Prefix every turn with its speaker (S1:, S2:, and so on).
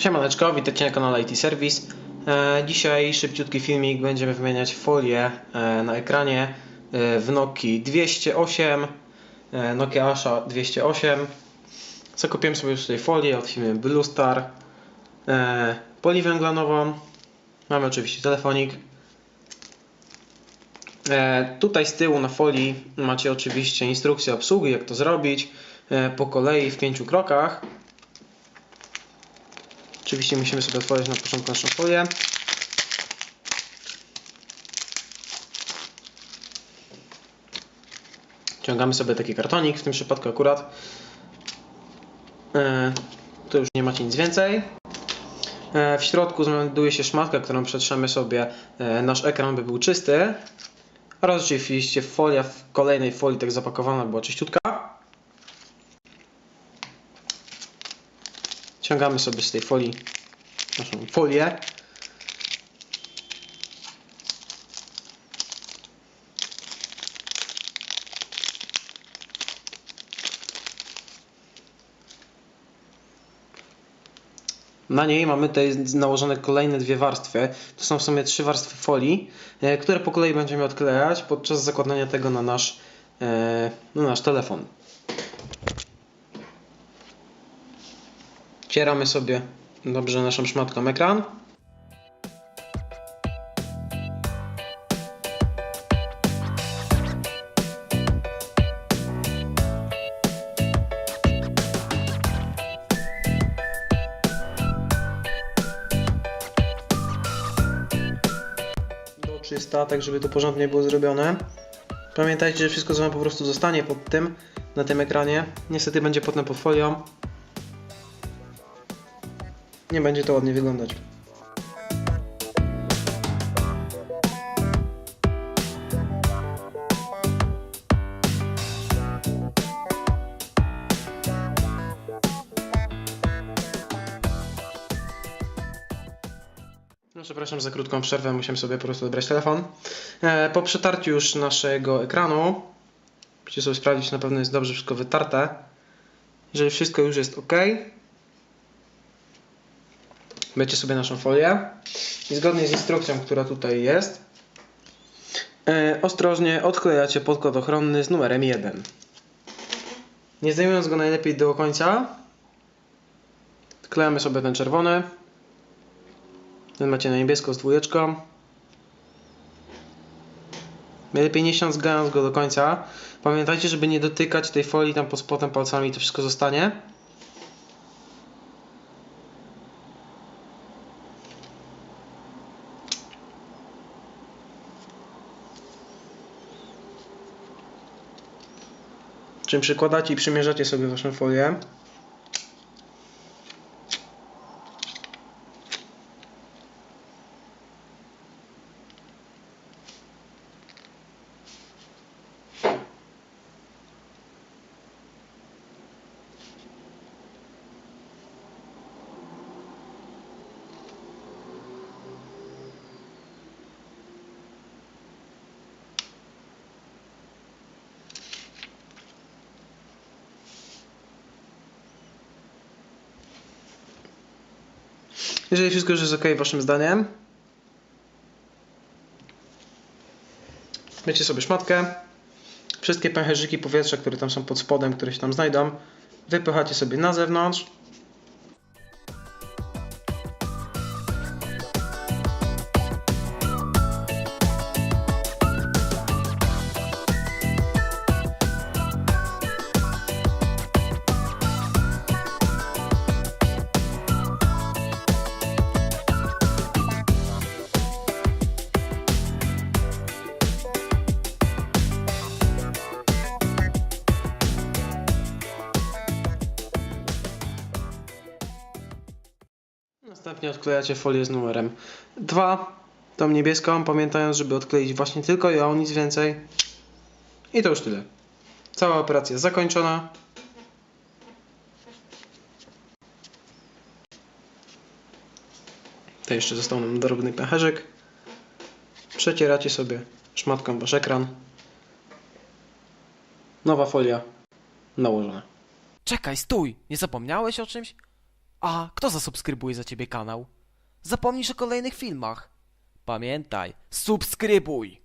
S1: Siemaneczko, witajcie na kanale IT Service. E, dzisiaj szybciutki filmik, będziemy wymieniać folię e, na ekranie e, w Nokii 208, e, Nokia Asha 208. Zakupiłem sobie już tutaj folię od firmy Blue Star, poliwęglanową. Mamy oczywiście telefonik. Tutaj z tyłu na folii macie oczywiście instrukcję obsługi, jak to zrobić po kolei w pięciu krokach. Oczywiście musimy sobie otworzyć na początku naszą folię. Ciągamy sobie taki kartonik, w tym przypadku akurat. E, tu już nie macie nic więcej. E, w środku znajduje się szmatka, którą przetrzemy sobie e, nasz ekran, by był czysty. Oraz oczywiście folia w kolejnej folii tak zapakowana była czyściutka. Ciągamy sobie z tej folii naszą folię. Na niej mamy tutaj nałożone kolejne dwie warstwy. To są w sumie trzy warstwy folii, e, które po kolei będziemy odklejać podczas zakładania tego na nasz, e, na nasz telefon. Cieramy sobie dobrze naszą szmatką ekran. Do 300, tak żeby to porządnie było zrobione. Pamiętajcie, że wszystko co wam po prostu zostanie pod tym, na tym ekranie. Niestety będzie potem pod folią. Nie będzie to ładnie wyglądać. No, przepraszam za krótką przerwę, musiałem sobie po prostu odebrać telefon. E, po przetarciu już naszego ekranu, musicie sobie sprawdzić, na pewno jest dobrze wszystko wytarte. Jeżeli wszystko już jest ok, Bierzcie sobie naszą folię i zgodnie z instrukcją, która tutaj jest, e, ostrożnie odklejacie podkład ochronny z numerem 1. Nie zdejmując go najlepiej do końca, klejamy sobie ten czerwony. Ten macie na niebiesko z dwójeczką. Najlepiej nie ściągając go do końca. Pamiętajcie, żeby nie dotykać tej folii tam pod spodem palcami, to wszystko zostanie. Czym przykładacie i przymierzacie sobie waszą folię. Jeżeli wszystko już jest ok waszym zdaniem, Wiecie sobie szmatkę. Wszystkie pęcherzyki powietrza, które tam są pod spodem, które się tam znajdą, wypychacie sobie na zewnątrz. Następnie odklejacie folię z numerem 2, tą niebieską, pamiętając, żeby odkleić właśnie tylko ją, nic więcej. I to już tyle. Cała operacja zakończona. To jeszcze został nam drobny pęcherzyk. Przecieracie sobie szmatką wasz ekran. Nowa folia nałożona.
S2: Czekaj, stój! Nie zapomniałeś o czymś? A kto zasubskrybuje za ciebie kanał? Zapomnisz o kolejnych filmach. Pamiętaj, subskrybuj!